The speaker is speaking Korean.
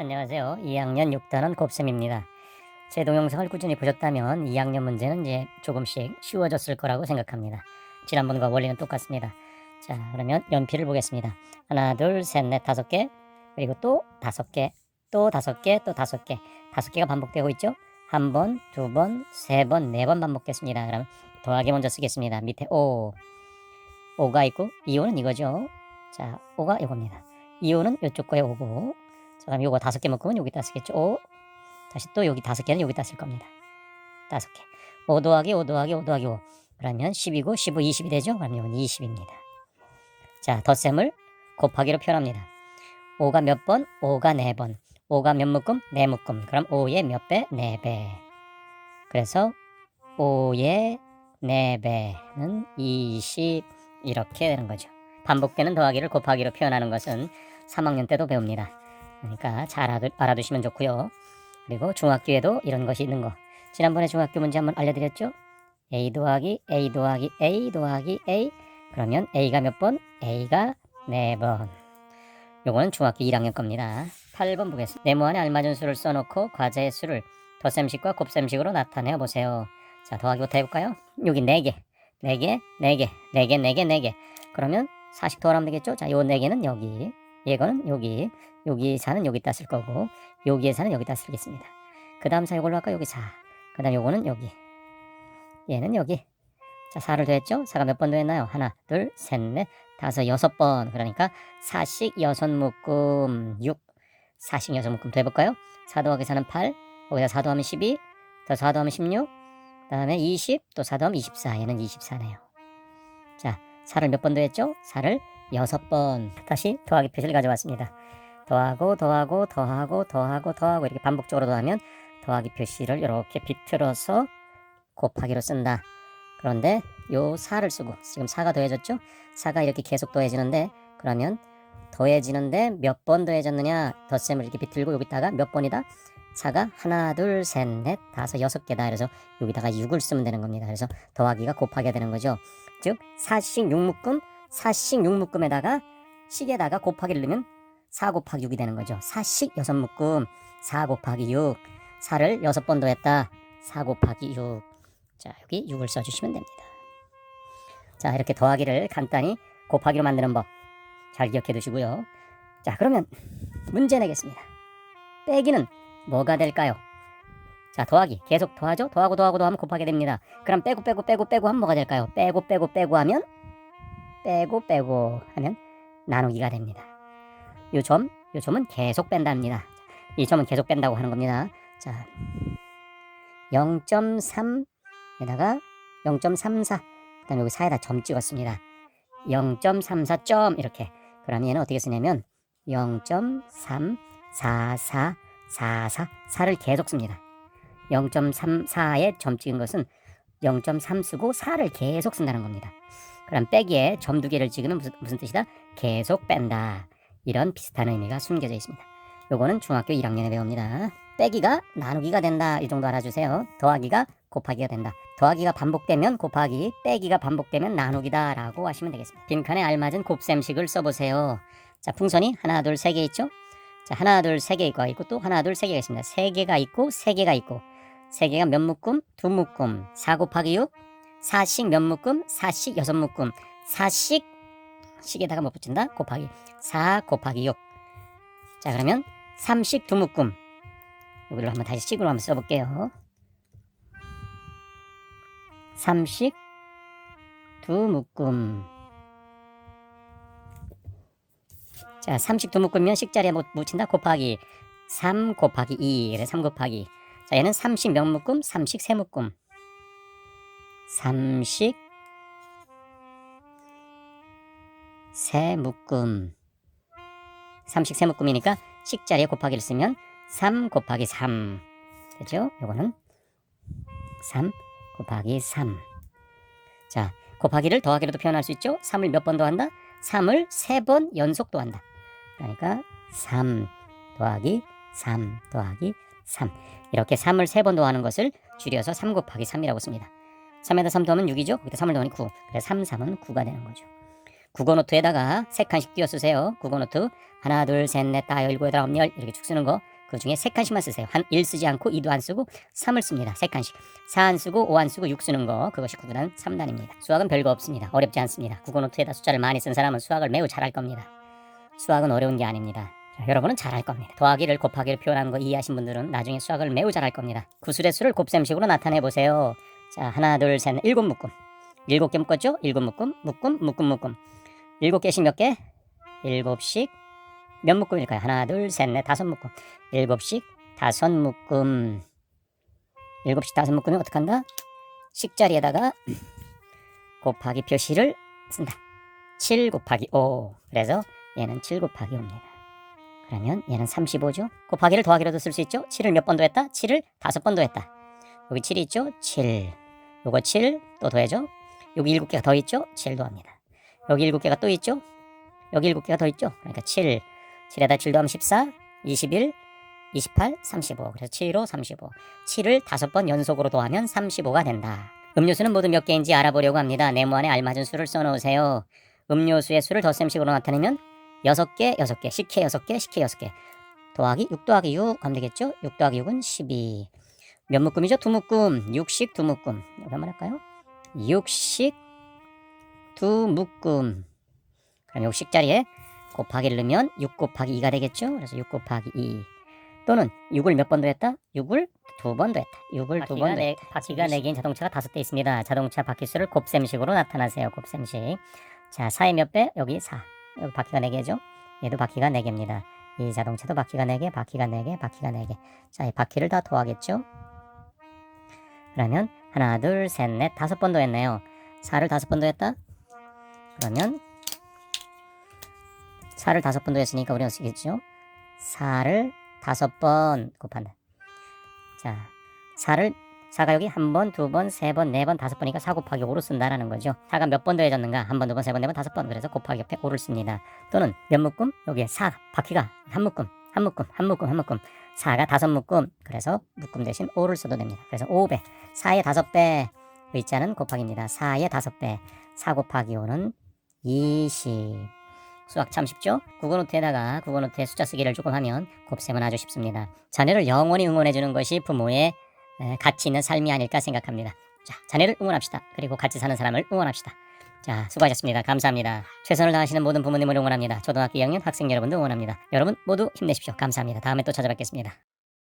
안녕하세요. 2학년 6단원 곱셈입니다. 제 동영상을 꾸준히 보셨다면 2학년 문제는 이제 조금씩 쉬워졌을 거라고 생각합니다. 지난번과 원리는 똑같습니다. 자, 그러면 연필을 보겠습니다. 하나, 둘, 셋, 넷, 다섯 개, 그리고 또 다섯 개, 또 다섯 개, 또 다섯 개. 다섯 개가 반복되고 있죠? 한 번, 두 번, 세 번, 네 번 반복됐습니다. 그럼 더하기 먼저 쓰겠습니다. 밑에 5. 5가 있고 2호는 이거죠. 자, 5가 이겁니다. 2호는 이쪽 거에 5고 자, 그럼 요거 다섯 개 묶으면 여기다 쓰겠죠. 5. 다시 또 여기 다섯 개는 여기다 쓸 겁니다. 다섯 개. 5 더하기 5 더하기 5 더하기 5. 그러면 10이고 15, 20이 되죠. 그럼 이건 20입니다. 자, 덧셈을 곱하기로 표현합니다. 5가 몇 번? 5가 4번. 5가 몇 묶음? 4묶음. 그럼 5의 몇 배? 4배. 그래서 5의 4배는 20 이렇게 되는 거죠. 반복되는 더하기를 곱하기로 표현하는 것은 3학년 때도 배웁니다. 그러니까 잘 알아두, 알아두시면 좋고요. 그리고 중학교에도 이런 것이 있는 거. 지난번에 중학교 문제 한번 알려드렸죠? A 더하기 A 더하기 A 더하기 A 그러면 A가 몇 번? A가 4번. 요거는 중학교 1학년 겁니다. 8번 보겠습니다. 네모 안에 알맞은 수를 써놓고 과제의 수를 덧셈식과 곱셈식으로 나타내 보세요. 자, 더하기부터 해볼까요? 여기 4개, 4개, 4개, 4개, 4개, 4개. 그러면 40 더하면 되겠죠? 자, 요 4개는 여기, 이거는 여기, 여기 4는 여기다 쓸 거고, 여기에 4는 여기다 쓰겠습니다. 그 다음 4 이걸로 할까? 여기 4. 그 다음 요거는 여기. 얘는 여기. 자, 4를 더했죠? 4가 몇 번 더했나요? 하나, 둘, 셋, 넷, 다섯, 여섯 번. 그러니까 4씩 여섯 묶음 6. 4씩 여섯 묶음 더해볼까요? 4 더하기 4는 8. 거기다 4 더하면 12. 더 4 더하면 16. 그 다음에 20. 또 4 더하면 24. 얘는 24네요. 자, 4를 몇 번 더했죠? 4를 여섯 번. 다시 더하기 표시를 가져왔습니다. 더하고 더하고 더하고 더하고 더하고 이렇게 반복적으로 더하면 더하기 표시를 이렇게 비틀어서 곱하기로 쓴다. 그런데 요 4를 쓰고 지금 4가 더해졌죠? 4가 이렇게 계속 더해지는데 그러면 더해지는데 몇 번 더해졌느냐 덧셈을 이렇게 비틀고 여기다가 몇 번이다? 4가 하나 둘 셋 넷 다섯 여섯 개다 그래서 여기다가 6을 쓰면 되는 겁니다. 그래서 더하기가 곱하기가 되는 거죠. 즉 4씩 6묶음 4씩 6묶음에다가 식에다가 곱하기를 넣으면 4 곱하기 6이 되는 거죠. 4씩 6묶음 4 곱하기 6 4를 6번 더했다. 4 곱하기 6 자, 여기 6을 써주시면 됩니다. 자, 이렇게 더하기를 간단히 곱하기로 만드는 법. 잘 기억해 두시고요. 자, 그러면 문제 내겠습니다. 빼기는 뭐가 될까요? 자, 더하기. 계속 더하죠? 더하고 더하고 더하면 곱하게 됩니다. 그럼 빼고 빼고 빼고 빼고 하면 뭐가 될까요? 빼고 빼고 빼고 하면 빼고 빼고 하면 나누기가 됩니다. 요 점, 요 점은 계속 뺀답니다. 이 점은 계속 뺀다고 하는 겁니다. 자, 0.3 에다가 0.34 그다음 여기 4에다 점 찍었습니다. 0.34 점 이렇게 그러면 얘는 어떻게 쓰냐면 0.34444 4를 계속 씁니다. 0.34에 점 찍은 것은 0.3 쓰고 4를 계속 쓴다는 겁니다. 그럼 빼기에 점 두 개를 찍으면 무슨, 무슨 뜻이다? 계속 뺀다. 이런 비슷한 의미가 숨겨져 있습니다. 요거는 중학교 1학년에 배웁니다. 빼기가 나누기가 된다. 이 정도 알아주세요. 더하기가 곱하기가 된다. 더하기가 반복되면 곱하기, 빼기가 반복되면 나누기다 라고 하시면 되겠습니다. 빈칸에 알맞은 곱셈식을 써보세요. 자, 풍선이 하나, 둘, 세 개 있죠? 자, 하나, 둘, 세개 있고, 또 하나, 둘, 세 개가 있습니다. 세 개가 있고, 세 개가 있고, 세 개가 몇 묶음? 두 묶음. 4 곱하기 6, 4씩 몇 묶음? 4씩 여섯 묶음. 4씩, 식에다가 뭐 붙인다? 곱하기. 4 곱하기 6. 자, 그러면 3씩 두 묶음. 여기로 한번 다시 식으로 한번 써 볼게요. 3씩 두 묶음. 자, 30두 묶으면 식자리에 못 붙인다 곱하기 3 곱하기 2. 그래 3 곱하기. 자, 얘는 30몇 묶음? 30세 묶음. 30세 묶음. 30세 묶음이니까 식 자리에 곱하기를 쓰면 3 곱하기 3. 되죠? 요거는 3 곱하기 3. 자, 곱하기를 더하기로도 표현할 수 있죠? 3을 몇 번 더한다? 3을 3번 연속 더한다. 그러니까 3 더하기 3 더하기 3. 이렇게 3을 3번 더하는 것을 줄여서 3 곱하기 3이라고 씁니다. 3에다 3 더하면 6이죠? 거기다 3을 더하니 9. 그래서 3, 3은 9가 되는 거죠. 국어노트에다가 세 칸씩 띄어 쓰세요. 국어노트 하나 둘 셋 넷 다섯 일곱 여덟 아홉 열 이렇게 쭉 쓰는 거. 그 중에 세 칸씩만 쓰세요. 한 1 쓰지 않고 2도 안 쓰고 3을 씁니다. 세 칸씩. 4 안 쓰고 5 안 쓰고 6 쓰는 거. 그것이 구구단 3단입니다. 수학은 별거 없습니다. 어렵지 않습니다. 국어노트에다 숫자를 많이 쓴 사람은 수학을 매우 잘할 겁니다. 수학은 어려운 게 아닙니다. 자, 여러분은 잘할 겁니다. 더하기를 곱하기를 표현하는 거 이해하신 분들은 나중에 수학을 매우 잘할 겁니다. 구술의 수를 곱셈식으로 나타내 보세요. 자, 하나, 둘, 셋, 넷, 일곱 묶음. 일곱 개 묶었죠? 일곱 묶음, 묶음, 묶음, 묶음. 일곱 개씩 몇 개? 일곱씩 몇 묶음일까요? 하나, 둘, 셋, 넷, 다섯 묶음. 일곱씩 다섯 묶음. 일곱씩 다섯 묶으면 어떡한다? 식자리에다가 곱하기 표시를 쓴다. 7 곱하기 5. 그래서 얘는 7 곱하기 5입니다. 그러면 얘는 35죠. 곱하기를 더하기로도 쓸 수 있죠. 7을 몇번 더했다? 7을 다섯 번 더했다. 여기 7이 있죠. 7. 요거 7 또 더해죠. 여기 7개가 더 있죠. 7 더합니다. 여기 7개가 또 있죠. 여기 7개가 더 있죠. 그러니까 7. 7에다 7 더하면 14, 21, 28, 35. 그래서 7로 35. 7을 다섯 번 연속으로 더하면 35가 된다. 음료수는 모두 몇 개인지 알아보려고 합니다. 네모 안에 알맞은 수를 써놓으세요. 음료수의 수를 덧셈식으로 나타내면 6개, 6개, 식혜 6개, 식혜 6개. 더하기 6 더하기 6 하면 되겠죠? 6 더하기 6은 12. 몇 묶음이죠? 두 묶음. 6식 두 묶음. 이거 한번 할까요? 6식 두 묶음. 그럼 6식 자리에 곱하기를 넣으면 6 곱하기 2가 되겠죠? 그래서 6 곱하기 2. 또는 6을 몇 번 더 했다? 6을 두 번 더 했다. 6을 두 번 더 했다. 바퀴가 4개인 자동차가 다섯 대 있습니다. 자동차 바퀴수를 곱셈식으로 나타나세요. 곱셈식. 자, 4의 몇 배? 여기 4. 여기 바퀴가 4개죠? 얘도 바퀴가 4개입니다. 이 자동차도 바퀴가 4개, 바퀴가 4개, 바퀴가 4개. 자, 이 바퀴를 다 더하겠죠? 그러면 하나, 둘, 셋, 넷, 다섯 번 더했네요. 4를 다섯 번 더했다? 그러면 4를 다섯 번 더했으니까 우리가 쓰겠죠? 4를 다섯 번 곱한다. 자, 4를 4가 여기 한 번, 두 번, 세 번, 네 번, 다섯 번이니까 4 곱하기 5로 쓴다라는 거죠. 4가 몇 번 더해졌는가? 한 번, 두 번, 세 번, 네 번, 다섯 번. 그래서 곱하기 옆에 5를 씁니다. 또는 몇 묶음? 여기에 4, 바퀴가 한 묶음, 한 묶음, 한 묶음, 한 묶음. 4가 다섯 묶음. 그래서 묶음 대신 5를 써도 됩니다. 그래서 5배, 4의 다섯 배. 의자는 곱하기입니다. 4의 다섯 배. 4 곱하기 5는 20. 수학 참 쉽죠? 국어노트에다가 국어노트에 숫자 쓰기를 조금 하면 곱셈은 아주 쉽습니다. 자녀를 영원히 응원해주는 것이 부모의 에, 가치 있는 삶이 아닐까 생각합니다. 자, 자녀를 응원합시다. 그리고 같이 사는 사람을 응원합시다. 자, 수고하셨습니다. 감사합니다. 최선을 다하시는 모든 부모님을 응원합니다. 초등학교 2학년 학생 여러분도 응원합니다. 여러분 모두 힘내십시오. 감사합니다. 다음에 또 찾아뵙겠습니다.